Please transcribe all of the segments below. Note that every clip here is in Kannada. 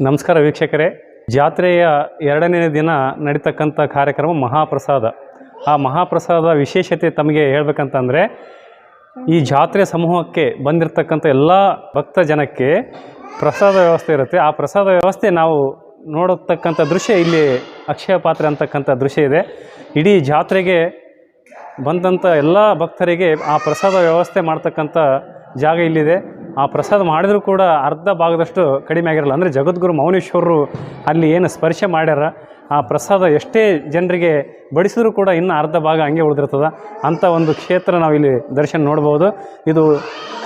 ನಮಸ್ಕಾರ ವೀಕ್ಷಕರೇ. ಜಾತ್ರೆಯ ಎರಡನೇ ದಿನ ನಡೀತಕ್ಕಂಥ ಕಾರ್ಯಕ್ರಮ ಮಹಾಪ್ರಸಾದ. ಆ ಮಹಾಪ್ರಸಾದ ವಿಶೇಷತೆ ತಮಗೆ ಹೇಳ್ಬೇಕಂತಂದರೆ, ಈ ಜಾತ್ರೆ ಸಮೂಹಕ್ಕೆ ಬಂದಿರತಕ್ಕಂಥ ಎಲ್ಲ ಭಕ್ತ ಜನಕ್ಕೆ ಪ್ರಸಾದ ವ್ಯವಸ್ಥೆ ಇರುತ್ತೆ. ಆ ಪ್ರಸಾದ ವ್ಯವಸ್ಥೆ ನಾವು ನೋಡತಕ್ಕಂಥ ದೃಶ್ಯ ಇಲ್ಲಿ ಅಕ್ಷಯ ಪಾತ್ರೆ ಅಂತಕ್ಕಂಥ ದೃಶ್ಯ ಇದೆ. ಇಡೀ ಜಾತ್ರೆಗೆ ಬಂದಂಥ ಎಲ್ಲ ಭಕ್ತರಿಗೆ ಆ ಪ್ರಸಾದ ವ್ಯವಸ್ಥೆ ಮಾಡ್ತಕ್ಕಂಥ ಜಾಗ ಇಲ್ಲಿದೆ. ಆ ಪ್ರಸಾದ ಮಾಡಿದರೂ ಕೂಡ ಅರ್ಧ ಭಾಗದಷ್ಟು ಕಡಿಮೆ ಆಗಿರಲ್ಲ. ಅಂದರೆ ಜಗದ್ಗುರು ಮೌನೇಶ್ವರರು ಅಲ್ಲಿ ಏನು ಸ್ಪರ್ಶ ಮಾಡ್ಯಾರ, ಆ ಪ್ರಸಾದ ಎಷ್ಟೇ ಜನರಿಗೆ ಬಡಿಸಿದ್ರು ಕೂಡ ಇನ್ನೂ ಅರ್ಧ ಭಾಗ ಹಂಗೆ ಉಳಿದಿರ್ತದೆ. ಅಂಥ ಒಂದು ಕ್ಷೇತ್ರ ನಾವು ಇಲ್ಲಿ ದರ್ಶನ ನೋಡ್ಬೋದು. ಇದು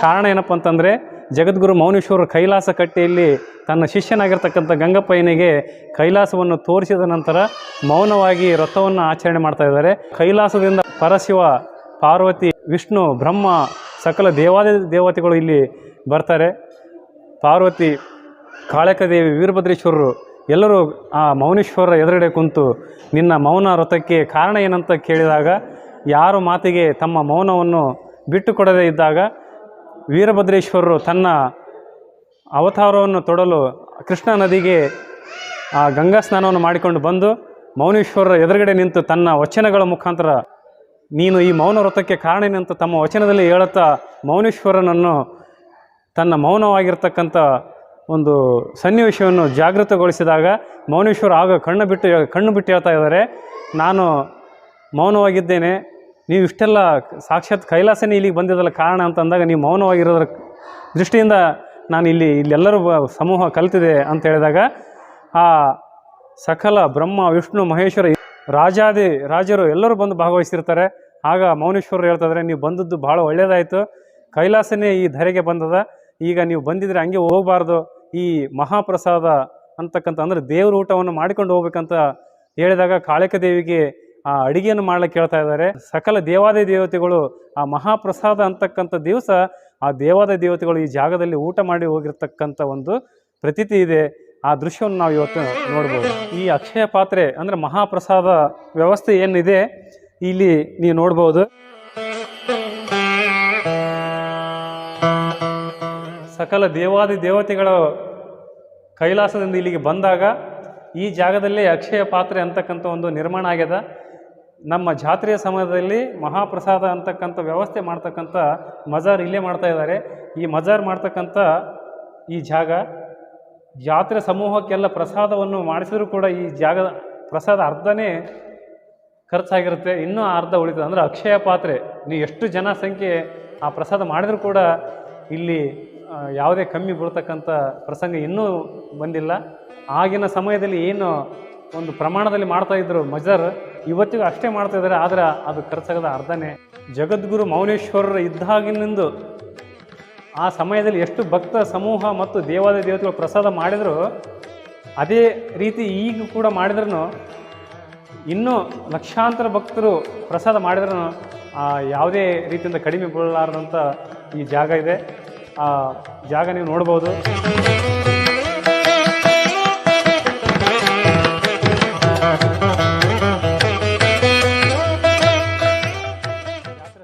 ಕಾರಣ ಏನಪ್ಪ ಅಂತಂದರೆ ಜಗದ್ಗುರು ಮೌನೇಶ್ವರ ಕೈಲಾಸ ಕಟ್ಟೆಯಲ್ಲಿ ತನ್ನ ಶಿಷ್ಯನಾಗಿರ್ತಕ್ಕಂಥ ಗಂಗಪ್ಪಯ್ಯನಿಗೆ ಕೈಲಾಸವನ್ನು ತೋರಿಸಿದ ನಂತರ ಮೌನವಾಗಿ ರಥವನ್ನು ಆಚರಣೆ ಮಾಡ್ತಾ ಇದ್ದಾರೆ. ಕೈಲಾಸದಿಂದ ಪರಶಿವ, ಪಾರ್ವತಿ, ವಿಷ್ಣು, ಬ್ರಹ್ಮ, ಸಕಲ ದೇವಾದ ದೇವತೆಗಳು ಇಲ್ಲಿ ಬರ್ತಾರೆ. ಪಾರ್ವತಿ, ಕಾಳಕದೇವಿ, ವೀರಭದ್ರೇಶ್ವರರು ಎಲ್ಲರೂ ಆ ಮೌನೇಶ್ವರರ ಎದುರುಗಡೆ ಕುಂತು ನಿನ್ನ ಮೌನ ವ್ರತಕ್ಕೆ ಕಾರಣ ಏನಂತ ಕೇಳಿದಾಗ, ಯಾರು ಮಾತಿಗೆ ತಮ್ಮ ಮೌನವನ್ನು ಬಿಟ್ಟು ಕೊಡದೇ ಇದ್ದಾಗ ವೀರಭದ್ರೇಶ್ವರರು ತನ್ನ ಅವತಾರವನ್ನು ತೊಡಲು ಕೃಷ್ಣ ನದಿಗೆ ಆ ಗಂಗಾ ಸ್ನಾನವನ್ನು ಮಾಡಿಕೊಂಡು ಬಂದು ಮೌನೇಶ್ವರರ ಎದುರುಗಡೆ ನಿಂತು ತನ್ನ ವಚನಗಳ ಮುಖಾಂತರ ನೀನು ಈ ಮೌನ ವ್ರತಕ್ಕೆ ಕಾರಣನಂತ ತಮ್ಮ ವಚನದಲ್ಲಿ ಹೇಳುತ್ತಾ ಮೌನೇಶ್ವರನನ್ನು ತನ್ನ ಮೌನವಾಗಿರ್ತಕ್ಕಂಥ ಒಂದು ಸನ್ನಿವೇಶವನ್ನು ಜಾಗೃತಗೊಳಿಸಿದಾಗ ಮೌನೇಶ್ವರ ಆಗ ಕಣ್ಣು ಬಿಟ್ಟು ಕಣ್ಣು ಬಿಟ್ಟು ಹೇಳ್ತಾ ಇದ್ದಾರೆ, ನಾನು ಮೌನವಾಗಿದ್ದೇನೆ, ನೀವು ಇಷ್ಟೆಲ್ಲ ಸಾಕ್ಷಾತ್ ಕೈಲಾಸನೇ ಇಲ್ಲಿಗೆ ಬಂದಿದ್ದಲ್ಲ ಕಾರಣ ಅಂತ ಅಂದಾಗ ನೀವು ಮೌನವಾಗಿರೋದ್ರ ದೃಷ್ಟಿಯಿಂದ ನಾನು ಇಲ್ಲಿ, ಇಲ್ಲೆಲ್ಲರೂ ಸಮೂಹ ಕಲಿತಿದೆ ಅಂತ ಹೇಳಿದಾಗ ಆ ಸಕಲ ಬ್ರಹ್ಮ, ವಿಷ್ಣು, ಮಹೇಶ್ವರ ರಾಜಾದಿ ರಾಜರು ಎಲ್ಲರೂ ಬಂದು ಭಾಗವಹಿಸಿರ್ತಾರೆ. ಆಗ ಮೌನೇಶ್ವರರು ಹೇಳ್ತಿದ್ರೆ ನೀವು ಬಂದದ್ದು ಭಾಳ ಒಳ್ಳೆಯದಾಯಿತು ಕೈಲಾಸನೇ ಈ ಧರೆಗೆ ಬಂದದ. ಈಗ ನೀವು ಬಂದಿದ್ರೆ ಹಂಗೆ ಹೋಗಬಾರ್ದು. ಈ ಮಹಾಪ್ರಸಾದ ಅಂತಕ್ಕಂಥ ಅಂದರೆ ದೇವ್ರ ಊಟವನ್ನು ಮಾಡಿಕೊಂಡು ಹೋಗ್ಬೇಕಂತ ಹೇಳಿದಾಗ ಕಾಳಿಕ ದೇವಿಗೆ ಆ ಅಡಿಗೆಯನ್ನು ಮಾಡ್ಲಿಕ್ಕೆ ಹೇಳ್ತಾ ಇದ್ದಾರೆ ಸಕಲ ದೇವಾದಿ ದೇವತೆಗಳು ಆ ಮಹಾಪ್ರಸಾದ ಅಂತಕ್ಕಂಥ ದಿವಸ ಆ ದೇವಾದ ದೇವತೆಗಳು ಈ ಜಾಗದಲ್ಲಿ ಊಟ ಮಾಡಿ ಹೋಗಿರ್ತಕ್ಕಂಥ ಒಂದು ಪ್ರತೀತಿ ಇದೆ. ಆ ದೃಶ್ಯವನ್ನು ನಾವು ಇವತ್ತು ನೋಡ್ಬೋದು. ಈ ಅಕ್ಷಯ ಪಾತ್ರೆ ಅಂದರೆ ಮಹಾಪ್ರಸಾದ ವ್ಯವಸ್ಥೆ ಏನಿದೆ, ಇಲ್ಲಿ ನೀವು ನೋಡ್ಬೋದು. ಸಕಲ ದೇವಾದಿ ದೇವತೆಗಳು ಕೈಲಾಸದಿಂದ ಇಲ್ಲಿಗೆ ಬಂದಾಗ ಈ ಜಾಗದಲ್ಲಿ ಅಕ್ಷಯ ಪಾತ್ರೆ ಅಂತಕ್ಕಂಥ ಒಂದು ನಿರ್ಮಾಣ ಆಗ್ಯದ. ನಮ್ಮ ಜಾತ್ರೆಯ ಸಮಯದಲ್ಲಿ ಮಹಾಪ್ರಸಾದ ಅಂತಕ್ಕಂಥ ವ್ಯವಸ್ಥೆ ಮಾಡ್ತಕ್ಕಂಥ ಮಜಾರ್ ಇಲ್ಲೇ ಮಾಡ್ತಾ ಇದ್ದಾರೆ. ಈ ಮಜಾರ್ ಮಾಡ್ತಕ್ಕಂಥ ಈ ಜಾಗ ಜಾತ್ರೆ ಸಮೂಹಕ್ಕೆಲ್ಲ ಪ್ರಸಾದವನ್ನು ಮಾಡಿಸಿದ್ರು ಕೂಡ ಈ ಜಾಗದ ಪ್ರಸಾದ ಅರ್ಧನೇ ಖರ್ಚಾಗಿರುತ್ತೆ, ಇನ್ನೂ ಅರ್ಧ ಉಳಿತದೆ. ಅಂದರೆ ಅಕ್ಷಯ ಪಾತ್ರೆ, ನೀವು ಎಷ್ಟು ಜನ ಸಂಖ್ಯೆ ಆ ಪ್ರಸಾದ ಮಾಡಿದರೂ ಕೂಡ ಇಲ್ಲಿ ಯಾವುದೇ ಕಮ್ಮಿ ಬೀಳ್ತಕ್ಕಂಥ ಪ್ರಸಂಗ ಇನ್ನೂ ಬಂದಿಲ್ಲ. ಆಗಿನ ಸಮಯದಲ್ಲಿ ಏನು ಒಂದು ಪ್ರಮಾಣದಲ್ಲಿ ಮಾಡ್ತಾ ಇದ್ರು ಮಜರ್, ಇವತ್ತಿಗೂ ಅಷ್ಟೇ ಮಾಡ್ತಾ ಇದ್ದಾರೆ, ಆದರೆ ಅದು ಖರ್ಚಾಗದ ಅರ್ಧನೇ. ಜಗದ್ಗುರು ಮೌನೇಶ್ವರರು ಇದ್ದಾಗಿನಿಂದ ಆ ಸಮಯದಲ್ಲಿ ಎಷ್ಟು ಭಕ್ತ ಸಮೂಹ ಮತ್ತು ದೇವಾದ ದೇವತೆಗಳು ಪ್ರಸಾದ ಮಾಡಿದ್ರು, ಅದೇ ರೀತಿ ಈಗ ಕೂಡ ಮಾಡಿದ್ರೂ ಇನ್ನೂ ಲಕ್ಷಾಂತರ ಭಕ್ತರು ಪ್ರಸಾದ ಮಾಡಿದ್ರೂ ಯಾವುದೇ ರೀತಿಯಿಂದ ಕಡಿಮೆ ಬೀಳಲಾರದಂಥ ಈ ಜಾಗ ಇದೆ. ಆ, ಜಾಗ ನೀವು ನೋಡ್ಬೋದು.